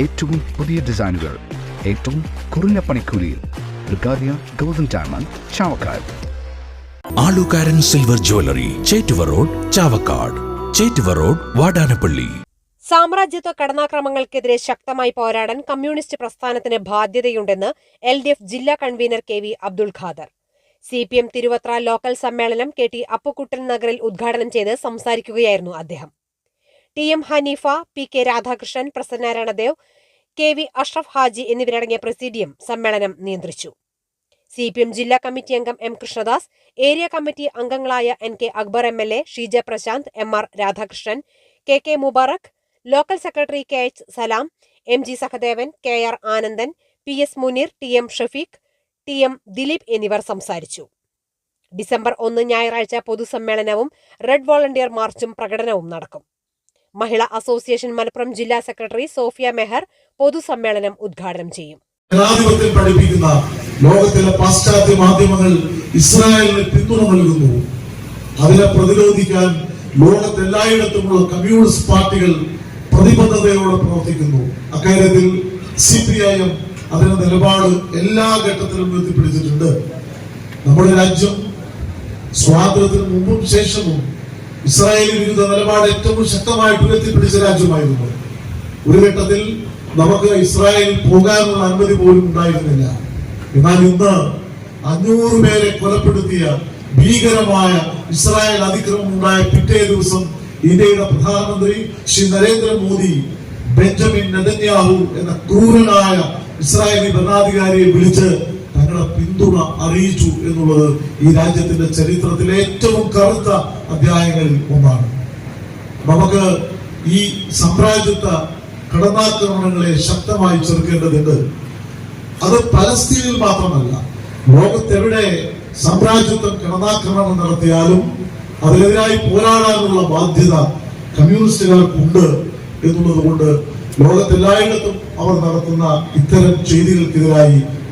ഏറ്റവും പുതിയ ഡിസൈനുകൾ ഏറ്റവും കുറഞ്ഞ പണിക്കൂലിയിൽ. ബ്രിഗാദിയ golden diamond Chavakkad. Alukkaran silver jewellery Chettuva road Chavakkad. Chettuva road Vadanappally. സാമ്രാജ്യത്വ കടന്നാക്രമങ്ങൾക്കെതിരെ ശക്തമായി പോരാടാൻ കമ്മ്യൂണിസ്റ്റ് പ്രസ്ഥാനത്തിന് ബാധ്യതയുണ്ടെന്ന് എൽ ഡി എഫ് ജില്ലാ convener K V Abdul Khader. C P M Thiruvathra local സമ്മേളനം കെ ടി അപ്പുക്കുട്ടൻ നഗറിൽ ഉദ്ഘാടനം ചെയ്ത് സംസാരിക്കുകയായിരുന്നു അദ്ദേഹം. T M Haneefa P K Radhakrishnan Prasannarayanadev K V Ashraf Haji എന്നിവരടങ്ങിയ പ്രസിഡിയം സമ്മേളനം നിയന്ത്രിച്ചു. സി പി എം ജില്ലാ കമ്മിറ്റി അംഗം എം കൃഷ്ണദാസ് ഏരിയ കമ്മിറ്റി അംഗങ്ങളായ N K Akbar M L A Sheeja Prasanth M R Radhakrishnan K K Mubarak local secretary K H Salam M G Sahadevan K R Anandan P S Muneer T M Shafeeq T M Dileep എന്നിവർ സംസാരിച്ചു. December ഒന്ന് ഞായറാഴ്ച പൊതുസമ്മേളനവും red volunteer മാർച്ചും പ്രകടനവും നടക്കും. മഹിളാ association Malappuram ജില്ലാ secretary Sophia മെഹർ പൊതുസമ്മേളനം ഉദ്ഘാടനം ചെയ്യും. ജനാധിപത്യം പഠിപ്പിക്കുന്ന ലോകത്തിലെ പാശ്ചാത്യ മാധ്യമങ്ങൾ ഇസ്രായേലിന് പിന്തുണ നൽകുന്നു. അതിനെ പ്രതിരോധിക്കാൻ ലോകത്തെല്ലായിടത്തുമുള്ള കമ്മ്യൂണിസ്റ്റ് പാർട്ടികൾ പ്രതിബദ്ധതയോടെ പ്രവർത്തിക്കുന്നു. അക്കാര്യത്തിൽ സി പി ഐ എം അതിന്റെ നിലപാട് എല്ലാ ഘട്ടത്തിലും ഉയർത്തിപ്പിടിച്ചിട്ടുണ്ട് നമ്മുടെ രാജ്യം സ്വാതന്ത്ര്യത്തിന് മുമ്പും ശേഷവും ഇസ്രായേൽ വിരുദ്ധ നിലപാട് ഏറ്റവും ശക്തമായിട്ട് ഉയർത്തിപ്പിടിച്ച രാജ്യമായിരുന്നു. ഒരു ഘട്ടത്തിൽ നമുക്ക് ഇസ്രായേൽ പോകാനുള്ള അനുമതി പോലും ഉണ്ടായിരുന്നില്ല. എന്നാൽ ഇന്ന് അഞ്ഞൂറ് പേരെ കൊലപ്പെടുത്തിയ ഭീകരമായ ഇസ്രായേൽ അതിക്രമം ഉണ്ടായ പിറ്റേ ദിവസം ഇന്ത്യയുടെ പ്രധാനമന്ത്രി ശ്രീ നരേന്ദ്രമോദി ബെഞ്ചമിൻ നെതന്യാഹു എന്ന ക്രൂരനായ ഇസ്രായേലി ഭരണാധികാരിയെ വിളിച്ച് തങ്ങളുടെ പിന്തുണ അറിയിച്ചു എന്നുള്ളത് ഈ രാജ്യത്തിന്റെ ചരിത്രത്തിലെ ഏറ്റവും കറുത്ത അധ്യായങ്ങളിൽ ഒന്നാണ്. നമുക്ക് ഈ സാമ്രാജ്യത്വ കടന്നാക്രമണങ്ങളെ ശക്തമായി ചെറുക്കേണ്ടതുണ്ട്. അത് പലസ്തീനിൽ മാത്രമല്ല ലോകത്തെവിടെ സാമ്രാജ്യത്വം കടന്നാക്രമണം നടത്തിയാലും അതിനെതിരായി പോരാടാനുള്ള ബാധ്യത കമ്മ്യൂണിസ്റ്റുകൾക്കുണ്ട് എന്നുള്ളത് കൊണ്ട് ലോകത്തെല്ലായിടത്തും അവർ നടത്തുന്ന ഇത്തരം ചെയ്തികൾക്കെതിരായി